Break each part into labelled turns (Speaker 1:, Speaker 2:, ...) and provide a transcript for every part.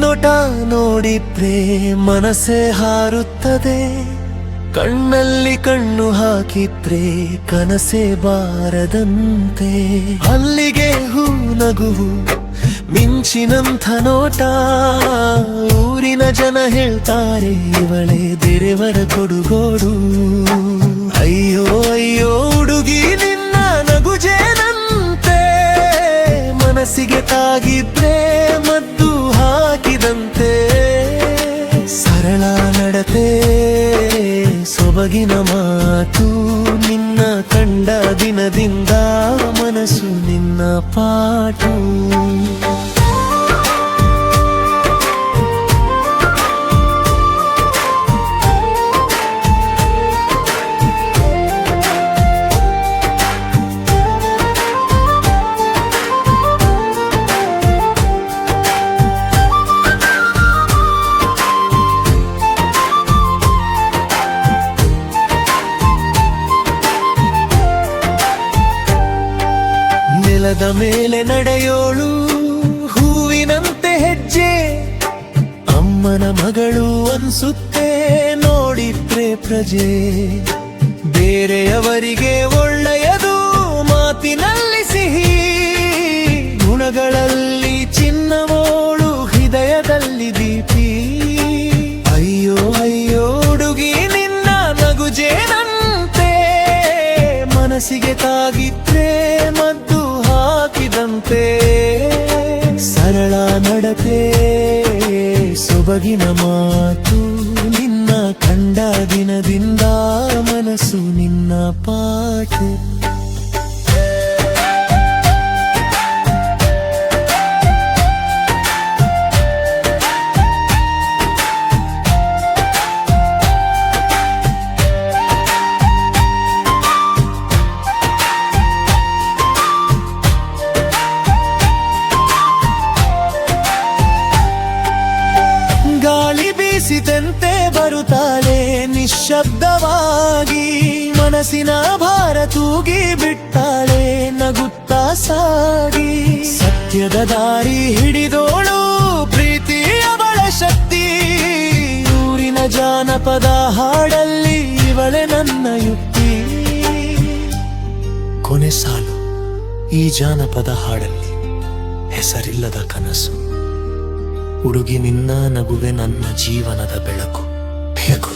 Speaker 1: ತೋಟ ಪ್ರೇಮ ಮನಸ್ಸೇ ಹಾರುತ್ತದೆ. ಕಣ್ಣಲ್ಲಿ ಕಣ್ಣು ಹಾಕಿದ್ರೆ ಕನಸೆ ಬಾರದಂತೆ. ಅಲ್ಲಿಗೆ ಹೂ ನಗುವು, ಮಿಂಚಿನಂಥ ನೋಟ. ಊರಿನ ಜನ ಹೇಳ್ತಾರೆ, ಇವಳೆ ದೇವರ ಕೊಡುಗೋಡು. ಅಯ್ಯೋ ಅಯ್ಯೋ, ಹುಡುಗಿ, ನಿನ್ನ ನಗುಜೇನಂತೆ. ಮನಸ್ಸಿಗೆ ತಾಗಿದ್ರೆ ಮಾತು ನಿನ್ನ ಕಂಡ ದಿನದಿಂದ ಮನಸ್ಸು ನಿನ್ನ ಪಾಠು. ನೆಲದ ಮೇಲೆ ನಡೆಯೋಳು ಹೂವಿನಂತೆ ಹೆಜ್ಜೆ. ಅಮ್ಮನ ಮಗಳು ಅನ್ಸುತ್ತೆ ನೋಡಿದ್ರೆ ಪ್ರಜೆ. ಬೇರೆಯವರಿಗೆ ಒಳ್ಳೆಯದು ಮಾತಿನಲ್ಲಿ ಸಿಹಿ. ಗುಣಗಳಲ್ಲಿ ಚಿನ್ನವೋಳು ಹೃದಯದಲ್ಲಿ ದೀಪಿ. ಅಯ್ಯೋ ಅಯ್ಯೋ, ಹುಡುಗಿ ನಿನ್ನ ನಗುಜೇನಂತೆ. ಮನಸ್ಸಿಗೆ ತಾಗಿದ್ರೆ ಸೊಬಗಿನ ಮಾತು ನಿನ್ನ ಕಂಡ ದಿನದಿಂದ ಮನಸ್ಸು ನಿನ್ನ ಪಾಠ. ಬರುತ್ತಾಳೆ ನಿಶ್ಶಬ್ದವಾಗಿ. ಮನಸ್ಸಿನ ಭಾರ ತೂಗಿ ಬಿಟ್ಟಾಳೆ, ನಗುತ್ತಾ ಸಾಗಿ. ಸತ್ಯದ ದಾರಿ ಹಿಡಿದೋಳು ಪ್ರೀತಿಯ ಅವಳ ಶಕ್ತಿ. ಊರಿನ ಜಾನಪದ ಹಾಡಲ್ಲಿ ಇವಳೆ ನನ್ನ ಯುಕ್ತಿ. ಕೊನೆ ಸಾಲು ಈ ಜಾನಪದ ಹಾಡಲ್ಲಿ ಹೆಸರಿಲ್ಲದ ಕನಸು. ಹುಡುಗಿ ನಿನ್ನ ನಗುವೆ ನನ್ನ ಜೀವನದ ಬೆಳಕು. ಬೇಕು.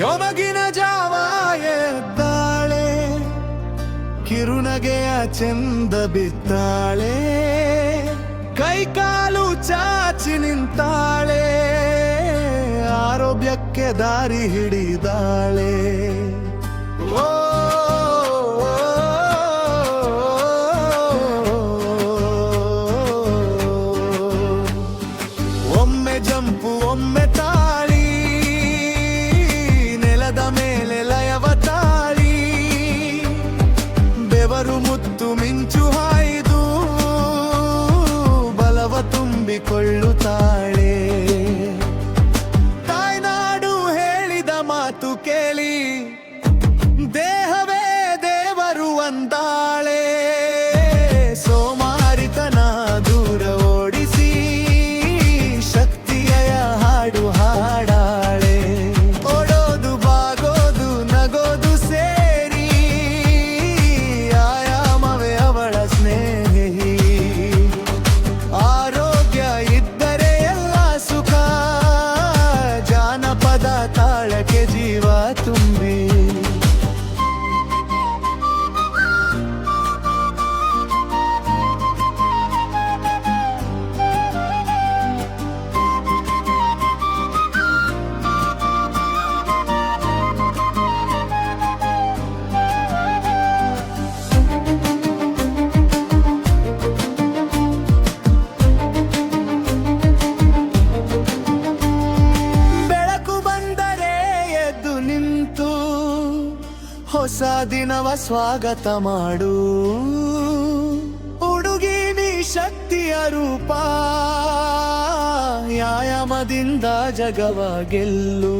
Speaker 2: ಯೊಮಗಿನ ಜಾವ ಎದ್ದಾಳೆ ಕಿರುನಗೆಯ ಚಂದ ಬಿದ್ದಾಳೆ ಕೈಕಾಲು ಚಾಚಿ ನಿಂತಾಳೆ ಆರೋಗ್ಯಕ್ಕೆ ದಾರಿ ಹಿಡಿದಾಳೆ believe ದಿನವ ಸ್ವಾಗತ ಮಾಡು. ಉಡುಗಿ ನೀ ಶಕ್ತಿಯ ರೂಪ. ವ್ಯಾಯಾಮದಿಂದ ಜಗವ ಗೆಲ್ಲು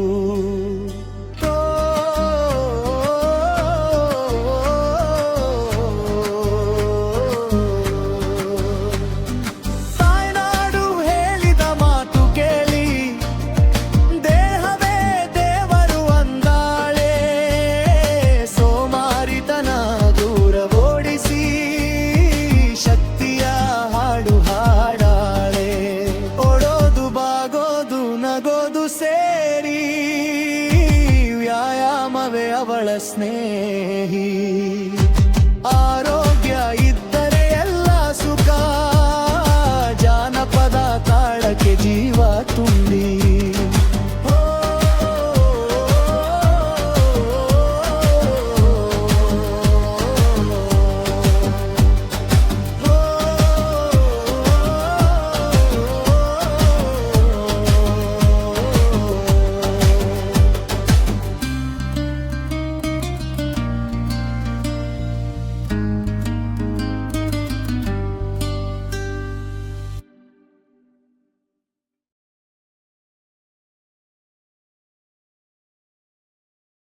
Speaker 2: snake.